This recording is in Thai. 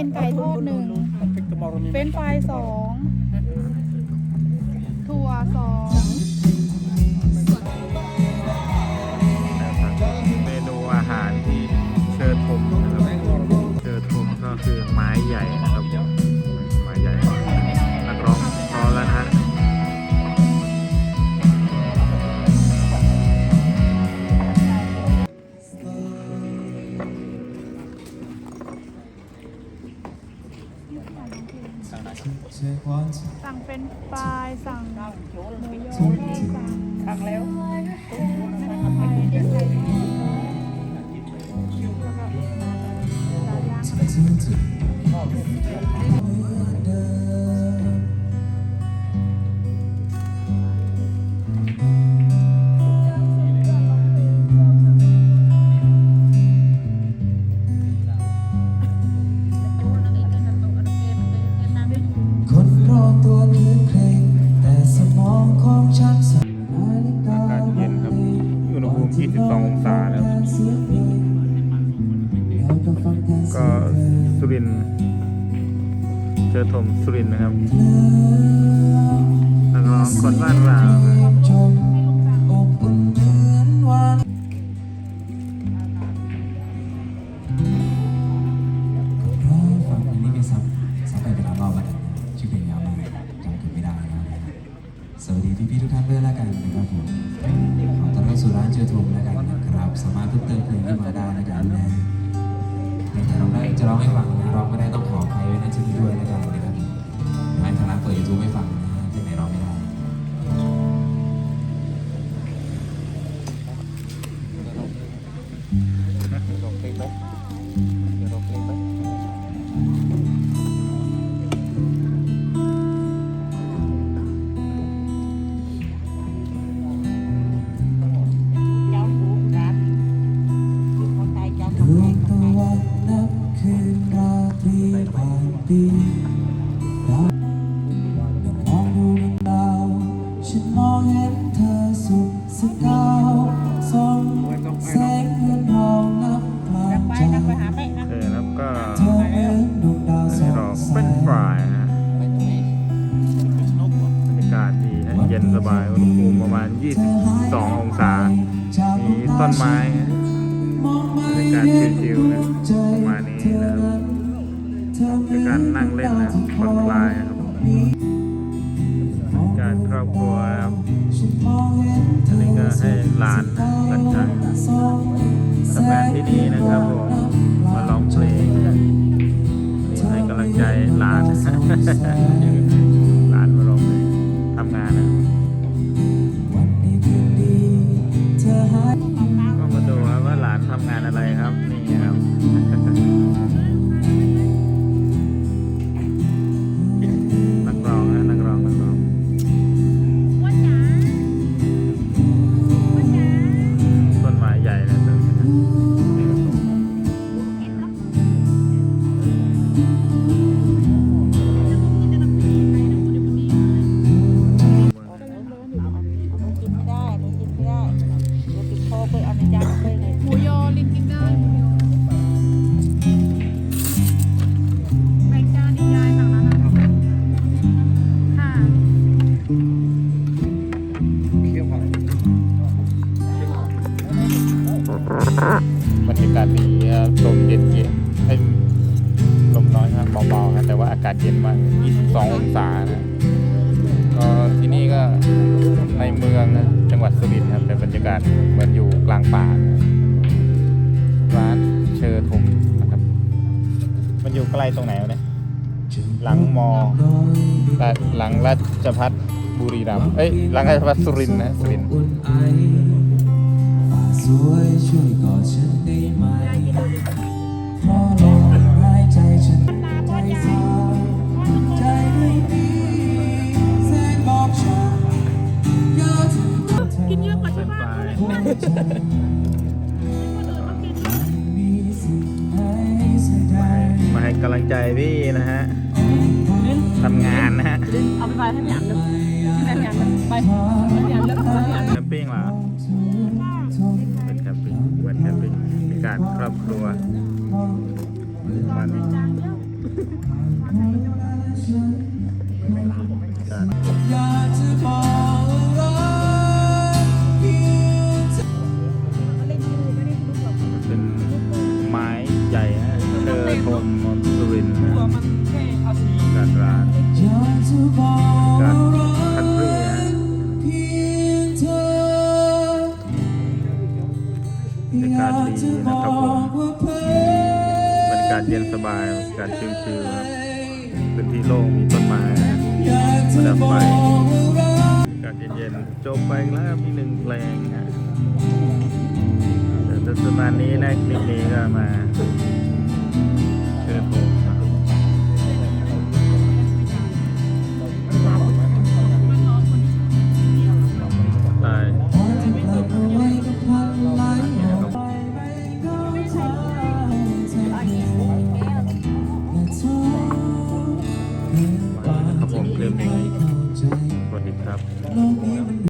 เป็นไก่ทอดหนึ่ง เฟรนช์ฟรายสอง ถั่วสอง สั่งเฟรนช์ฟรายสั่งหมูยอสั่งสั่งแล้วไก่เด็กไก่ทอดแล้วก็ปลาย่าง อากาศเย็นครับ อุณหภูมิ 22 องศาแล้วเสียงเพลงแล้วก็ฟังแทนเสีก็สุรินทร์เชิญชมสุรินทร์นะครับนักร้องคนบ้านเรา พี่ๆทุกท่านด้วยแล้วกันนะครับผมขอต้อนรับสู่ร้านเจอทงแล้วกันนะครับ สามารถเพิ่มเติมเพลงที่มาได้แล้วกันนะเพลงแต่ร้องได้จะร้องให้ฟังนะร้องไม่ได้ต้องขออภัยไว้ณที่นี้ด้วยแล้วกันนะครับให้ทางร้านเปิดยูทูบให้ฟังนะที่ไหนร้องไม่ได้ ผ่านปีดาวแต่มองดูดวงดาวฉันมองเห็นเธอสุดสกาวส่องแสงเงินทองนับกลางไปใจนะไปหาแม่โอนะเคนะครับก็เธอเหมือนดวงดาวอันส่นี้อเราแสเป็นฝ่ายนะบรรยากาศดีนะเย็นสบายอุณหภูมิประมาณ 22 องศา มีต้นไม้นะองไม่บรรยากาศชิลๆนะงใจประมาณนี้นะครับ นั้นเธอเหมืเป็อนนการนั่งเล่นนะผ่อนคลายนะครับการครอบครัวครับอันนี้ก็ให้หลานหลังจากทำงานที่นี่นะครับผมมาร้องเพลงนี่ให้กำลังใจหลานหลานมาร้องเพลงทำงานนะคืนดีเธอหายก็มาดูครับว่าหลานทำงานอะไรครับาๆครับแต่ว่าอากาศเย็นมาก 22 องศานะก็ที่นี่ก็ในเมืองนะ จังหวัดสุรินทร์ครับแต่บรรยากาศเหมือนอยู่กลางป่านะร้านเชอร์ทมนะครับ มันอยู่ใกล้ตรงไหนวะเนี่ยหลังมอและหลังราชพัฒบุรีรัมย์เอ้ยหลังราชพัฒสุรินทร์นะสุรินทร์ มาให้กำลังใจพี่นะฮะทำงานนะฮะเอาไปไปให้พี่อ่านเลยพี่อ่านไปพี่อ่านแล้วพี่อ่านแคมปิ้งเหรอเป็นแคมปิ้งเป็นแคมปิ้งมีการครอบครัววันนี้อยาก อยากจะบอกว่าเพื่บรรยากาศเย็นสบายบรรยากาศชิลๆครับพื้นที่โล่งมีต้นไม้ประดับรรยากาศเย็นๆจบไปแล้วมีหนึ่งเพลงฮะแต่ประมาณนี้นะคลิปนี้ก็มา No.